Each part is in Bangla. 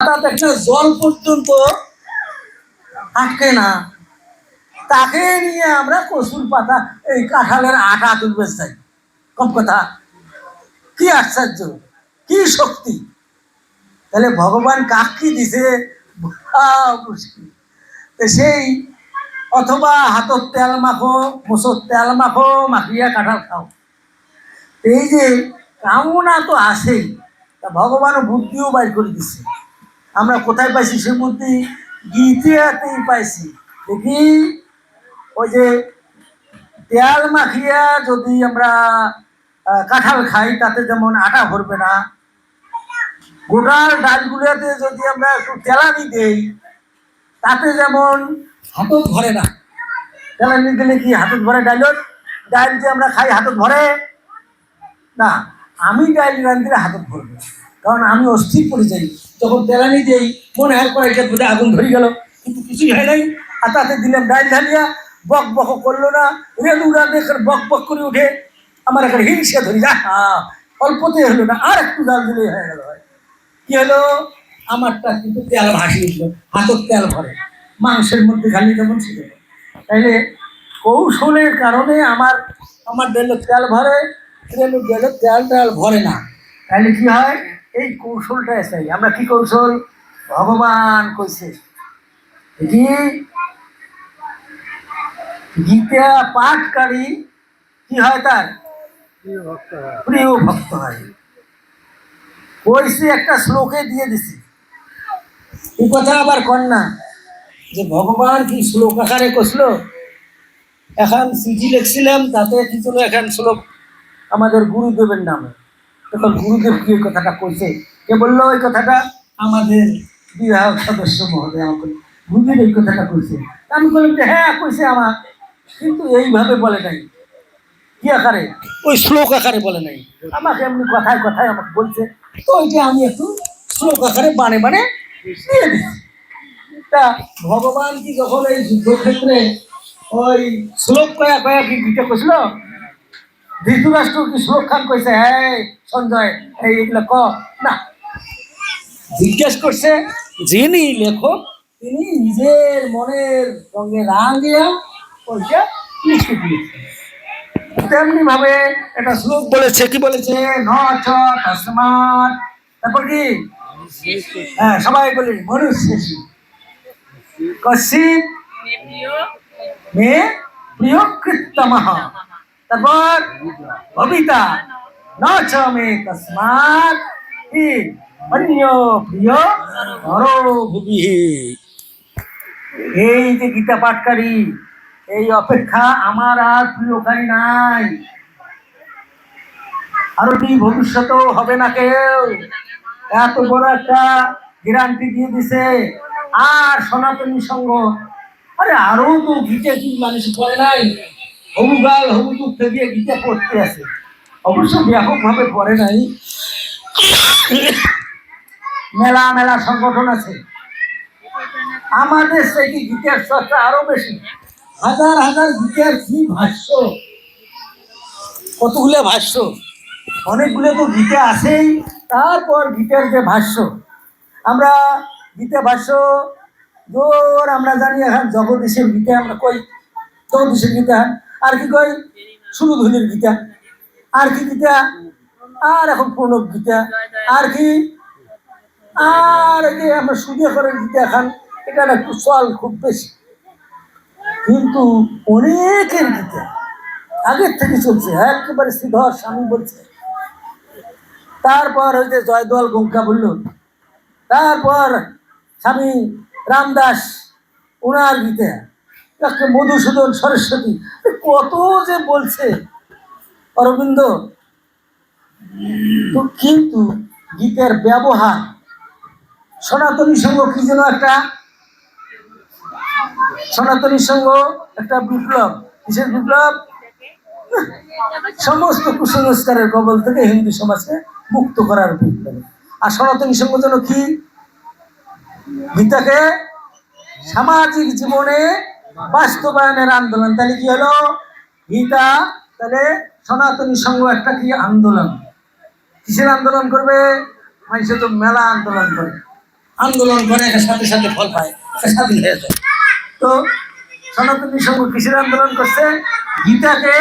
একটা জল পর্যন্ত আটকে না। তাকে নিয়ে আমরা কসুর পাতা, এই কাঁঠালের আটা তুলবে চাই কম কথা। কি আশ্চর্য, কি শক্তি। তাহলে ভগবান কাক দিছে সেই, অথবা হাতত তেল মাখো মুসত তেল মাখো, মাখিয়া কাঁঠাল খাও। এই যে কামনা তো আসেই তা ভগবানও বুদ্ধিও বাইর করে দিচ্ছে আমরা কোথায় পাইছি? সে বুদ্ধি গীতিয়াতেই পাইছি। দেখি, ওই যে তেল মাখিয়া যদি আমরা কাঁঠাল খাই, তাতে যেমন আটা ভরবে না গোটার ডালগুলোতে যদি আমরা একটু তেলানি দেই, তাতে যেমন হাতত ভরে না। তেলানি দিলে কি হাতত ভরে ডাইলত ডাইল যে আমরা খাই, হাতত ভরে? না, আমি ডাইল রাঁধলে হাতত ভরবে কারণ আমি অস্থির পড়ে যাই। যখন তেলানি দেই, মনে হয় কয়েকটা বোধে আগুন ধরে গেল। কিন্তু কিছুই হয় নাই। আর তাতে দিলাম ডাইল ঢালিয়া বক বক করল না। রেলু রাঁধে বক বক করে উঠে আমার একটা হিংসা ধরি, যা অল্পতে হলো না, আর একটু ডাল দিলেই হয়ে গেল হয় কি হলো? আমারটা কিন্তু তেল ভাসিয়ে উঠল হাতর তেল ভরে। মাংসের মধ্যে খালি যেমন ছিল? তাইলে কৌশলের কারণে আমার আমার ডেলে তেল ভরে ট্রেনে গেলে তেল তেল ভরে না। তাহলে কি হয়? এই কৌশলটা চাই আমরা কি কৌশল? ভগবান কইছে। কি গীতা পাঠকারী, কি হয় তার? প্রিয় ভক্ত হয়। কইছে, একটা শ্লোকে দিয়ে দিছি। এই কথা আবার কর না, যে ভগবান কি শ্লোক আকারে কষলো এখন চিঠি লিখছিলাম, তাতে কি ছিল এখন শ্লোক আমাদের গুরুদেবের নামে। তখন গুরুদেব কি ওই কথাটা কইছে কে বলল ওই কথাটা? আমাদের বিবাহ সদস্য মহোদয় আমাকে। গুরুদেব এই কথাটা কইছে আমি বললাম যে হ্যাঁ কইছে আমার। কিন্তু এইভাবে বলে নাই। কি আকারে? ওই শ্লোক আকারে বলে নাই। আমাকে এমনি কথায় কথায় আমাকে বলছে। তো ওইটা আমি একটু শ্লোক আকারে বানে বানে দিয়ে দিচ্ছি। তা ভগবান কি যখন এই যুদ্ধক্ষেত্রে ওই শ্লোক কয়া কয়া কি গীতা কইছিল? ধৃতরাষ্ট্র কি শ্লোক কইছে? হ্যাঁ সঞ্জয়, এই এগুলো ক। না। জিজ্ঞেস করছে, যিনি লেখক, তিনি নিজের মনের সঙ্গে রাঙিয়া ওইটা লিখে তেমনি ভাবে একটা শ্লোক বলেছে, কি বলেছে? ন চ তসমাৎ। তারপর কি? হ্যাঁ সবাই বলি মনুষ্য কশিত মে প্রিয় কৃত্তম তারপর ভবিতা ন চ মে কি অন্য প্রিয় নরো ভুবি এই যে গীতা পাঠকারী, এই অপেক্ষা আমার আর প্রিয়কারী নাই। আরও কি ভবিষ্যতেও হবে না কেউ? এত বড় একটা গ্যারান্টি দিয়ে দিছে আর সনাতনী সঙ্গ আরে আরও তো গীতা কি মানুষ পড়ে নাই? হবু যুগ থেকে গীতা পড়তে আছে। অবশ্য ব্যাপকভাবে পড়ে নাই। মেলা মেলা সংগঠন আছে। আমাদের সেই গীতার চর্চা আরও বেশি। হাজার হাজার গীতার কি ভাষ্য? কতগুলো ভাষ্য? অনেকগুলো তো গীতা আছেই। তারপর গীতার যে ভাষ্য, আমরা গীতা ভাষ্য জোর আমরা জানি এখন, জগদীশের গীতা আমরা কই? জগদীশের গীতা আর কি কই সুরধ্বনির গীতা। আর কি গীতা? আর এখন প্রণব গীতা। আর কি? আর যে আমরা সুদে করে গীতা এখন। এটা একটু চল খুব বেশি। কিন্তু অনেকের গীতা আগের থেকে চলছে, একেবারে শ্রীধর স্বামী বলছে। তারপর যে জয়দল গঙ্কা বলল, তারপর স্বামী রামদাস, ওনার গীতা। একটা মধুসূদন সরস্বতী কত যে বলছে। অরবিন্দ কিন্তু গীতের ব্যবহার, সনাতনী সঙ্গ কি যেন একটা, সনাতনী সঙ্গ একটা বিপ্লব, কিসের বিপ্লব? সমস্ত কুসংস্কারের কবল থেকে হিন্দু সমাজকে মুক্ত করার বিপ্লব। আর সনাতনী সঙ্গ যেন কি? গীতাকে সামাজিক জীবনে বাস্তবায়নের আন্দোলন। তাহলে কি হলো? গীতা, তাহলে সনাতনী সংঘ একটা কি আন্দোলন? কিসের আন্দোলন করবে? মানুষে তো মেলা আন্দোলন করে। আন্দোলন করে একের সাথে সাথে ফল পায় স্বাধীন হয়ে যায়। তো সনাতনী সংঘ কিসের আন্দোলন করছে? গীতাকে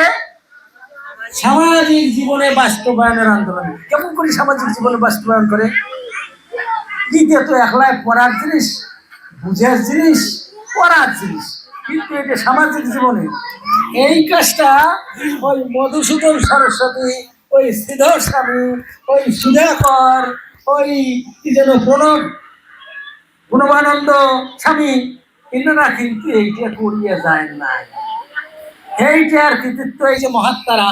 সামাজিক জীবনে বাস্তবায়নের আন্দোলন। কেমন করে সামাজিক জীবনে বাস্তবায়ন করে? গীতা তো একলাই পড়ার জিনিস, বুঝার জিনিস, পড়ার জিনিস। কিন্তু এটা সামাজিক জীবনে। এই কাজটা ওই মধুসূদন সরস্বতী, ওই শ্রীধর স্বামী, ওই সুধাকর, ওই কি যেন প্রণব গুণবানন্দ স্বামী, এনারা কিন্তু এইটা করিয়া যায় না এইটার কৃতিত্ব এই যে মহাত্মারা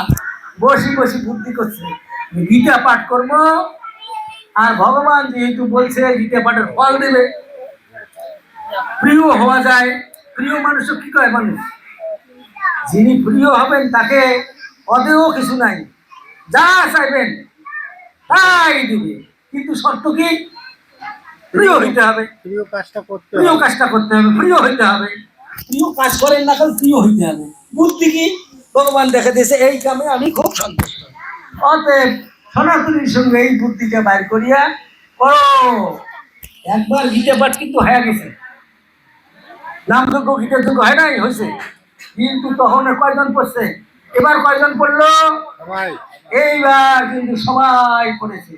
বসি বসি বুদ্ধি করছে। গীতা পাঠ করব আর ভগবান যেহেতু বলছে গীতা পাঠের ফল দেবে, প্রিয় হওয়া যায়। প্রিয় মানুষও কি কয় মানুষ? যিনি প্রিয় হবেন তাকে পদেও কিছু নাই। যা চাইবেন তাই দিবে। কিন্তু শর্ত কি? প্রিয় হইতে হবে। প্রিয় কাজটা করতে প্রিয় কাজটা করতে হবে প্রিয় হইতে হবে। প্রিয় কাজ করেন না কারণ প্রিয় হইতে হবে? বুদ্ধি কি? ভগবান দেখে দিয়েছে এই কামে আমি খুব সন্তুষ্ট। অতএব সনাতনীর সঙ্গে এই বুদ্ধিটা বাইর করিয়া ও একবার গীতা পাঠ কিন্তু হয়ে গেছে। নামযোগ্য গীতের যোগ্য হয় নাই? হয়েছে। কিন্তু তখন কয়জন পড়ছে? এবার কয়জন পড়ল? এইবার কিন্তু সবাই করেছে